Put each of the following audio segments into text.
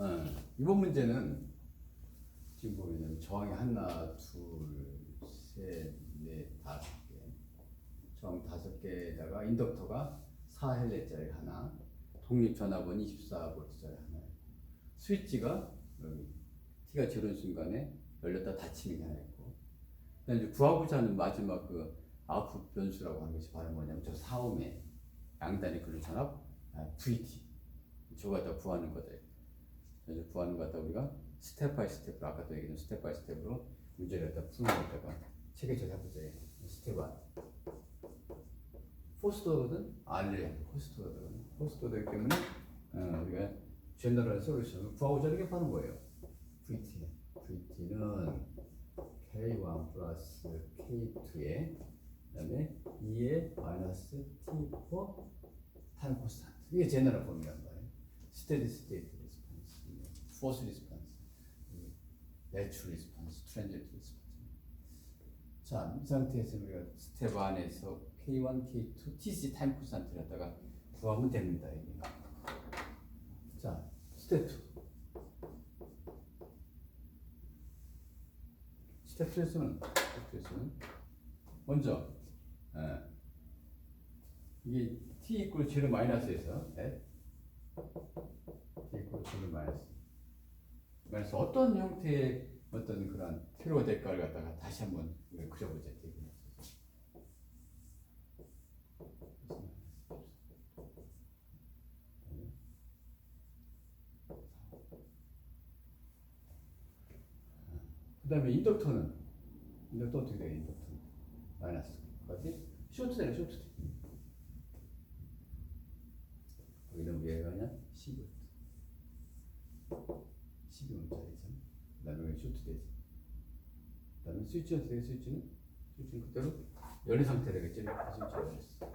어, 이번 문제는 지금 보면 저항이 하나, 둘, 셋, 넷, 다섯 개. 저항 다섯 개에다가 인덕터가 4헬레짜리 하나, 독립 전압은 24V짜리 하나 스위치가 여기 T가 지른 순간에 열렸다 닫히는 게 하나 있고, 구하고자 하는 마지막 그 아웃풋 변수라고 하는 것이 바로 뭐냐면 저 4옴의 양단의 근로 전압 아, VT 저거 갖다 구하는 거다. 그래서 구하는 거 갖다 우리가 스텝 바이 스텝으로 아까도 얘기했던 스텝 바이 스텝으로 문제를 갖다 푸는 거다가 체계적으로 해보자. 스텝 1 포스터거든 알레 포스터거든 포스터되기 때문에 어, 우리가 제너럴 솔루션을 구하고자 하는 게 바로 뭐예요? VT VT는 K1 플러스 K2에 그 다음에 2의 마이너스 T4 타임 코스탄트 이게 제너럴 폼이란 말이에요. 스테디 스테이트 포스 리스폰스, 내추럴 리스폰스, 트랜지트 리스폰스. 자, 이 상태에서 우리가 스텝 1에서 K1, K2, TC 타임 코스탄트를 갖다가 구하면 됩니다. 이게. 자, 스텝 2. 스텝 2에서는 스텝 2에서는 먼저 예, 이게 t 이퀄 제로 마이너스에서 네? t 이퀄 제로 마이너스 마이너스 어떤 형태의 어떤 그런 테러 대가를 갖다가 다시 한번 그려보자 그 다음에 인덕터는 인덕터 어떻게 돼요? 인덕터는 마이너스 거지? 쇼트되네 쇼트. 여기는 왜 가냐 10V 12V짜리죠 그 다음에 여기 쇼트 되지. 그 다음에 스위치 돼 스위치는? 스위치는 그대로 열린 상태 되겠지? 스위치가 열렸어.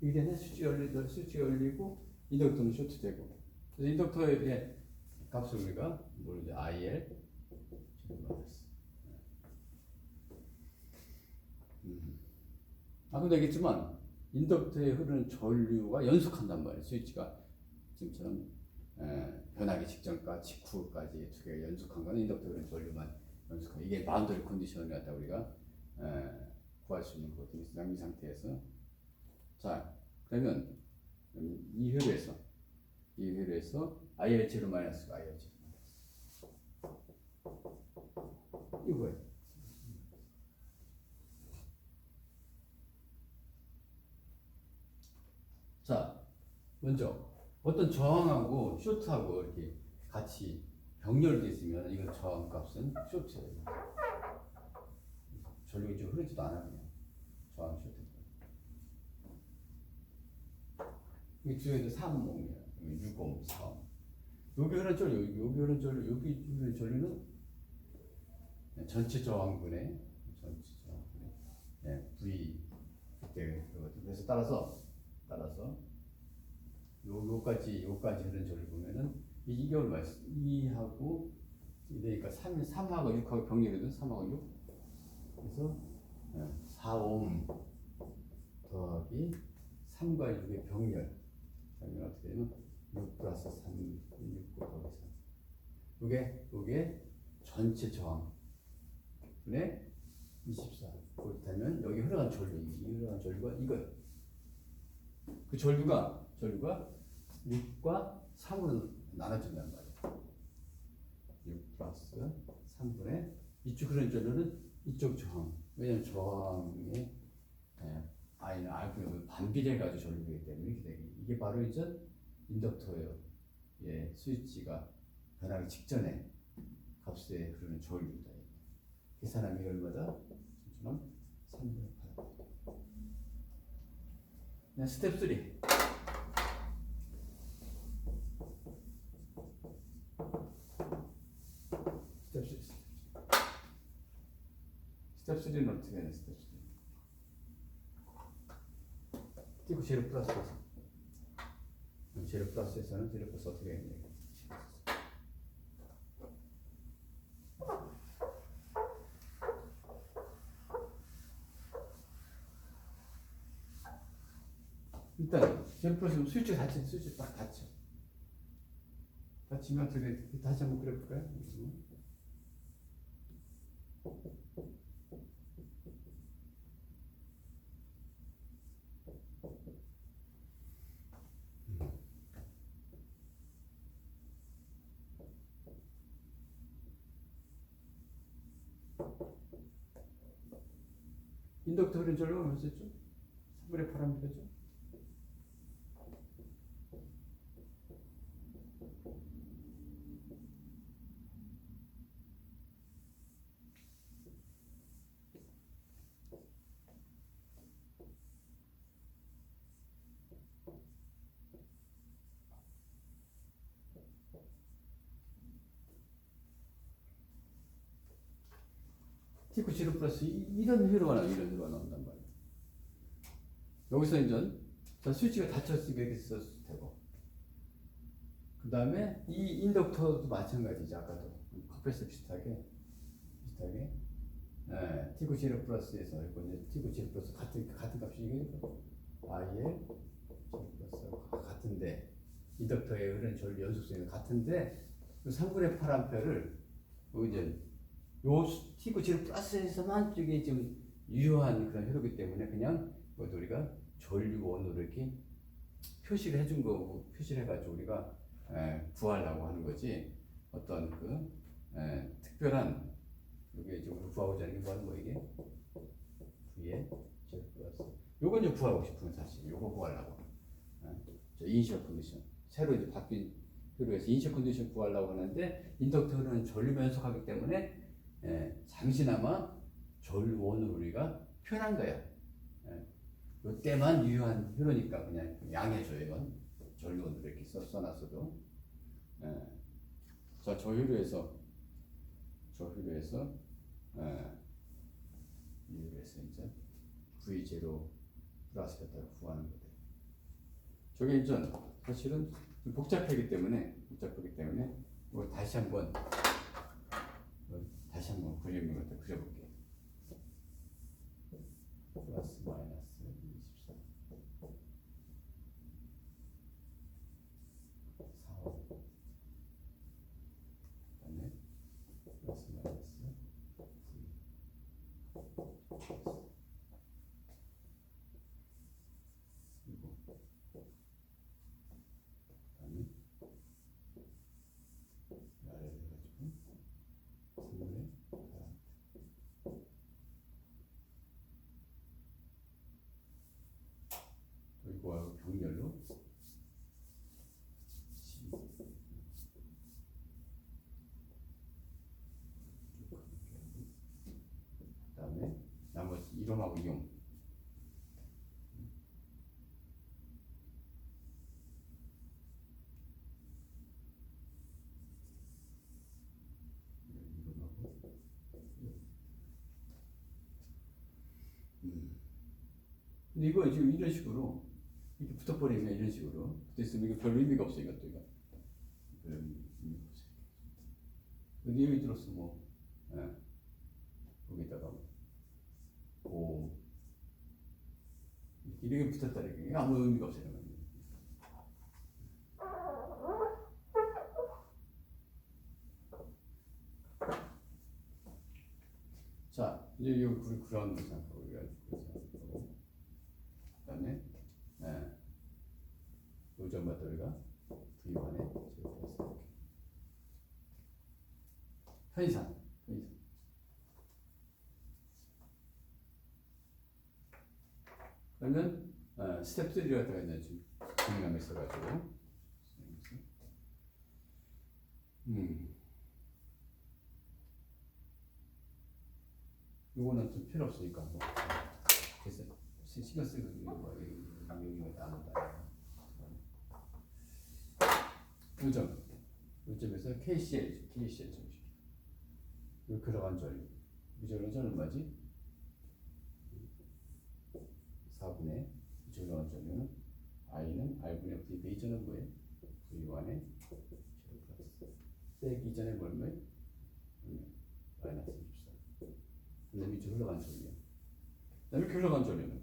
이게 되네 스위치 열리 스위치 열리고 인덕터는 쇼트 되고. 그래서 인덕터의 값 을 우리가 모르죠 IL. 음. 아까도 얘기했지만 인덕터에 흐르는 전류가 연속한단 말이에요. 스위치가 지금처럼 에, 변하기 직전과 직후까지 두 개가 연속한 거는 인덕터에 흐르는 전류만 연속한 이게 바운더리 컨디션을 갖다 우리가 에, 구할 수 있는 거거든요. 이 상태에서. 자, 그러면 이 회로에서 이 회로에서 제로 마이너스 이거예요. 자, 먼저 어떤 저항하고 쇼트하고 이렇게 같이 병렬돼 있으면 이거 저항 값은 쇼트예요. 전력이 좀 흐르지도 않아요. 그냥. 저항 쇼트. 이 주에도 3 옴이야. 6 옴, 4 옴. 여기 흐른 전류, 여기 흐른 전류, 여기 흐른 전류는 전체 저항분의 전체 저항분의 예, V 그때 그거거든. 그래서 따라서 따라서 요 요까지 요까지 흐른 전류 보면은 이 이걸 말씀 2하고 그러니까 3 3하고 6하고 병렬이거든. 3하고 6. 그래서 예, 4옴 더하기 3과 6의 병렬 그러면 어떻게 되면 6 플러스 3, 6 곱하기 3. 요게, 요게 전체 저항분의 24. 그렇다면 여기 흘러간 전류, 이 흘러간 전류가 이거예요. 그 전류가, 전류가 6과 3으로 나눠진단 말이에요. 6 플러스 3분의 이쪽 흐르는 전류는 이쪽 저항. 왜냐면 저항의 예, 아이는 알고 반비례 가지고 전류이기 때문에. 이게 바로 이제 인덕터예요. 예, 스위치가 변하기 직전에 값에 흐르는 전류다. 계산하면 얼마다? 지금 3분의 8. 네, 스텝 3. 스텝 3. 스텝 3는 어떻게 하냐, 스텝 3. 띄고 제로 플러스 제로 플러스에서는 제로 플러스 어떻게 했냐 일단 재료 플러스는 스위치 닫힌 스위치 딱 닫혀 닫히면 어떻게 다시 한번 그려볼까요? 인덕터 흐른 절로 몇 죠? 3분의 8 하면 T9 0 플러스 이- 이런 회로가 나와 이런 회로가 나온단 말이야. 여기서 이제 자 스위치가 닫혔으니까 이렇게 썼을 테고. 그 다음에 이 인덕터도 마찬가지죠 아까도. 커플스 비슷하게? 비슷하게? 예, T9 0 플러스에서 이거 이제 T9 0 플러스 같은 같은 값이 이게 IL 0 플러스 같은데 인덕터의 흐르는 전 연속성이 같은데 그 3분의 8 암페어를 요 이제 요 T9 0 플러스에서만 저게 좀 유효한 그런 회로기 때문에 그냥 뭐 우리가 전류 원으로 이렇게 표시를 해준 거고 표시를 해가지고 우리가 에, 구하려고 하는 거지. 어떤 그 에, 특별한 이게 우리 구하고자 하는 게 뭐하는 거 이게? V에 제로 플러스 요건 이제 구하고 싶은 사실 요거 구하려고. 에, 저 이니셜 컨디션. 새로 이제 바뀐 회로에서 이니셜 컨디션 구하려고 하는데 인덕터는 전류 면속하기 때문에 예, 잠시나마 전원으로 우리가 표현한 거야. 예, 이때만 유효한 효로니까 그냥 양해줘요. 이건 전원으로 이렇게 써, 써놨어도. 예. 자, 저 효로에서 저 효로에서 예, 이 효로에서 이제 V0 플러스 베타를 구하는 거예요. 저게 이제 사실은 좀 복잡하기 때문에 복잡하기 때문에 이거 다시 한번 다시 한번 그림을 갖다 그려볼게. 플러스 마이너스 24 4호 그다음에 플러스 마이너스 그리고 그다음에 아래로 해가지고 선물에 바람. 이거하고 병렬로 시. 그다음에 나머지 이론하고 이용. 이거 지금 이런 식으로 이렇게 붙어버리면 이런 식으로. 붙어있으면 이게 별 의미가 없어 이것도. 이거. 별 의미- 의미가 없어 근데 예를 들어서 뭐 예, 거기다가 오. 이렇게 이렇게 붙었다 이렇게 아무 의미가 없어요. 자 이제 이거 그 그라운드 생각하고 우리가 생각하고 그다음에 예. 요점마다 우리가 V1에 제곱했어 편의상 편의상 그러면 어, 스텝 3를 갖다가 이제 좀 진행하고 있어가지고. 음. 요거는 좀 필요 없으니까 뭐 신경 쓰고 뭐 이거 나눈다 요점 요점에서 KCL KCL 정식 요 들어간 전류 이절은 저는 얼마지? 4분의 이절은 전류는 I는 R분의 V 베이저는 뭐예요? V1에 제로 플러스 빼기 이전에 뭐 얼마예요? 음, 마이너스 24 그다음에 이쪽 흘러간 전류요 그다음에 흘러간 전류는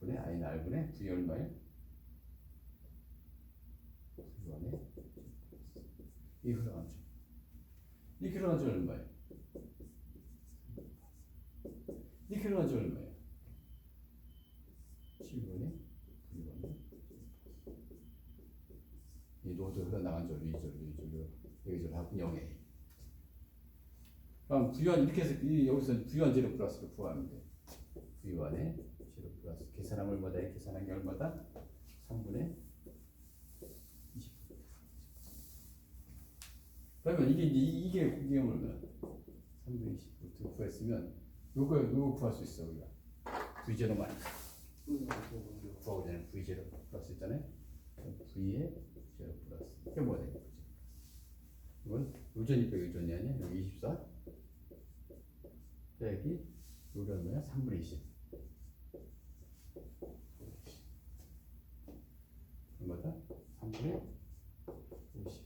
분의 I는 R분의 V 얼마예요? V1에 이 흘러간 줄. 이 흘러간 줄 얼마예요? 이 흘러간 줄 얼마예요? 7분의 V1에 이 노드 흘러나간 줄, 이 줄, 이 줄, 여기 줄 하고 0에 그럼 V1 이렇게 해서 이 여기서 V1 제로 플러스를 구하면 돼. V1에 제로 플러스 계산하면 얼마다? 해? 계산한 게 얼마다? 3분의 그러면 이게 이게 이게? 3분의 20부터 구했으면 요거 요거 구할 수 있어 우리가. V 제로만 구하고 전에 V 제로 플러스 있잖아요. V에 제로 플러스 이게 뭐야? 이거 이건 요전이 빼 요전이 아니야? 여기 24 빼기 요게 얼마야? 3분의 20 얼마다? 3분의 50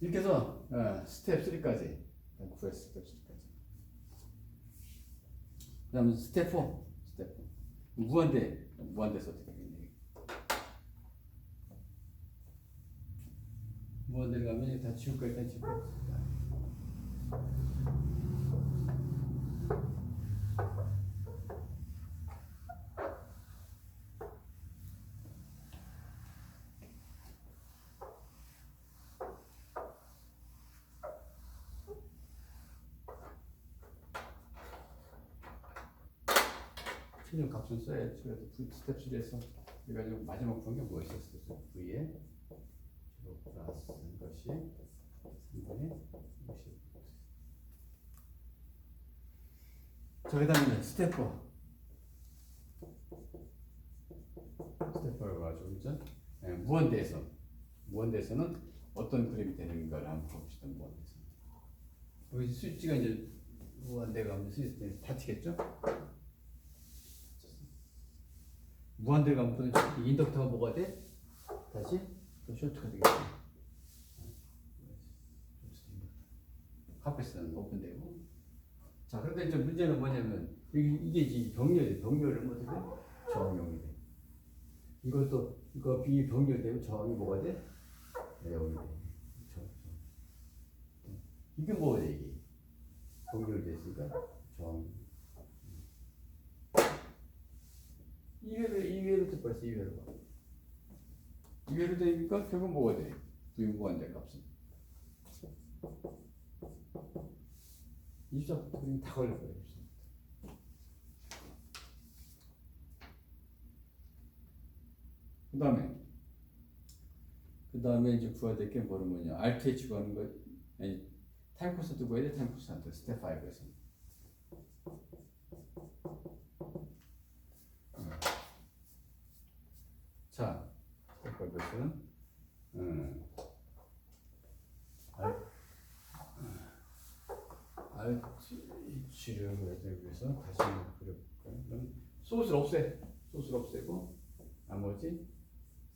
이렇게 해서 어, 스텝 3까지. 구했어 스텝 3까지. 그 다음에 스텝 4 스텝 4 무한대. 무한대에서 어떻게 하겠니? 무한대 가면 다 지울 거 일단 지울 거 최종 값은 써야지. 그래서 V 스텝 3에서 우리가 지금 마지막 본게 무엇이었어? V에 제로 플러스 것이 3분의 50. 자, 그 다음에 스텝 4. 스텝 4가 가지고 이제 예, 무한대에서 무한대에서는 어떤 그림이 되는가를 한번 봅시다. 무한대에서. 여기 스위치가 이제 무한대가 하면 스위치 다 튀겠죠? 무한대 가면 또 인덕터가 뭐가 돼? 다시 또 쇼트가 되겠지. 카페스는 오픈되고. 자, 그런데 이제 문제는 뭐냐면 이게, 이게 이제 병렬이 병렬은 어떻게 돼? 저항용이 돼. 이것도 이거 비 병렬되면 저항이 뭐가 돼? 내용이 돼. 저, 저. 이게 돼 이게? 병렬됐으니까 저항. 이회로 이회로 또 벌써 이회로 가. 이회로 되니까 결국 뭐가 돼? 부유무한대 값은. 24부터 그냥 다 거예요. 24부터. 그 다음에 그 다음에 이제 구해야 될게 뭐는 뭐냐 RTH 구하는 거 아니 타임 코스트 구해야 돼 타임 코스트 스텝 5에서 자 스텝 5에서는 음, R RTH를 그려주기 위 해서 다시 그려볼까요? 그럼 소스를 없애. 소스를 없애고 나머지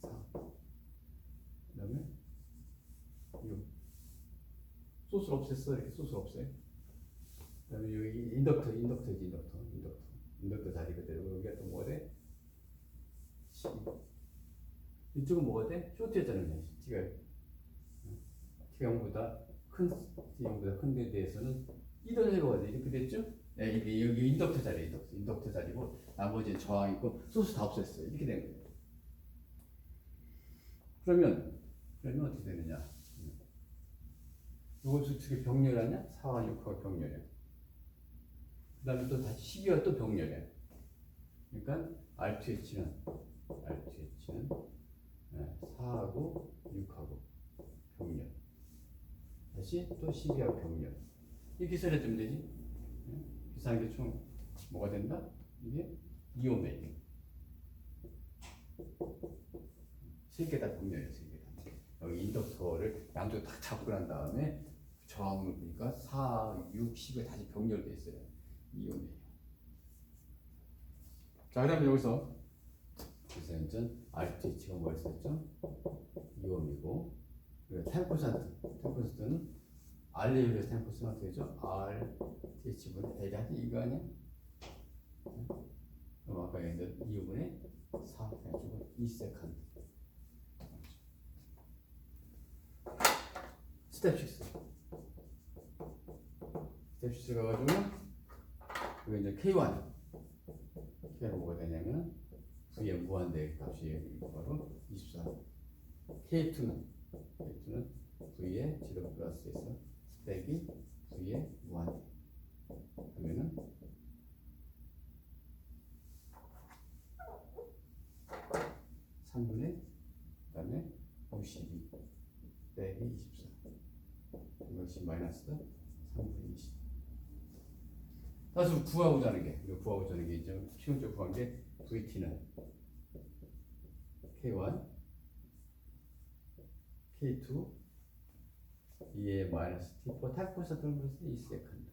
4 그 다음에 6 소스를 없앴어 이렇게 소스를 없애. 그 다음에 여기 인덕터 인덕터지 인덕터 인덕터. 인덕터 자리 그대로. 여기가 또 뭐가 돼? 12 이쪽은 뭐가 돼? 쇼트였잖아요 T가. T형보다 큰 T형보다 큰 데 대해서는 이던 제거가 돼. 이렇게 됐죠? 네, 이게 여기 인덕터 자리 인덕터 인덕터 자리고 나머지 저항 있고 소스 다 없앴어요 이렇게 된 거예요 그러면 그러면 어떻게 되느냐? 이거 솔직히 병렬하냐? 4와 6하고 병렬이야. 그 다음에 또 다시 12와 또 병렬이야. 그러니까 RTH는 RTH는 4하고 6하고 병렬. 다시 또 12하고 병렬. 이렇게 계산해주면 되지. 네? 계산한 게총 뭐가 된다? 이게 2오메. 세개 다 병렬이야, 세개 다. 여기 인덕터를 양쪽 다 잡고 난 다음에 저항을 보니까 4, 6, 10에 다시 병렬돼 있어요. 이온이에요. 자, 그다음에 여기서 그래서 이제 RTH가 뭐였었죠? 이온이고 그리고 템퍼센트, 템퍼센트는 R레벨에서 템퍼센트 어떻게 되죠? RTH분의 L이 하지 이거 아니야? 그럼 아까 얘기했던 2분의 4 해가지고 2세컨드. 스텝 6 스텝 6 가가지고 이거 이제 K1 K가 뭐가 되냐면 V의 무한대 값이 바로 24 K2는 K2는 V의 제곱 플러스 에서 스택이 V의 무한대 하면은 3분의 그다음에 52 빼기 24 이것이 마이너스 3분의 20 다시 구하고자 하는 게 이거 구하고자 하는 게 이제 시험적 구한 게 VT는 K1 K2 2의 마이너스 T4 탈코사 뜨는 것은 2세컨드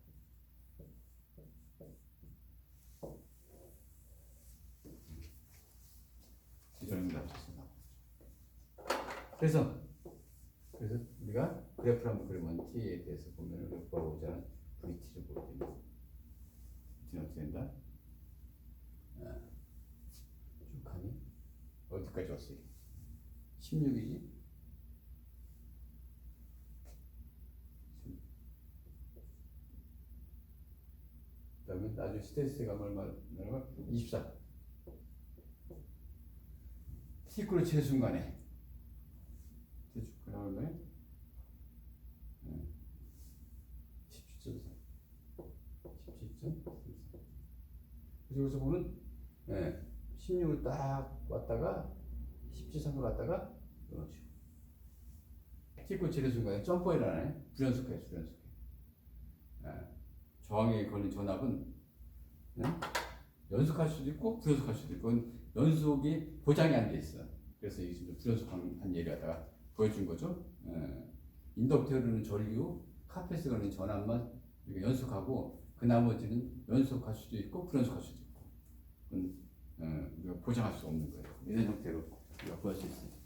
이런 합쳤습니다. 그래서 그래서 우리가 그래프를 한번 그리면 t에 대해서 보면 구하고자 하는 vt를 보게 됩니다. vt는 어떻게 된다? 아, 쭉 가니 어디까지 왔어요? 16이지? 그다음에 나중에 스테이스가 얼마나 24 티끌을 칠 순간에. 티끌 얼마에? 17.4 17.34 그래서 보면 예, 16을 딱 왔다가 17.3을 왔다가 이런 식으로 티끌 치는 순간에 점퍼 일어나네. 불연속해 불연속해. 예, 저항에 걸린 전압은 예? 연속할 수도 있고 불연속할 수도 있고 연속이 보장이 안 돼 있어. 그래서 이게 좀 불연속한 갖다가 보여준 거죠. 예. 인덕터는 전류, 카페스 걸린 전압만 연속하고 그 나머지는 연속할 수도 있고 불연속할 수도 있고 그건 예, 우리가 보장할 수 없는 거예요. 이런 형태로 우리가 보여줄 수 있습니다.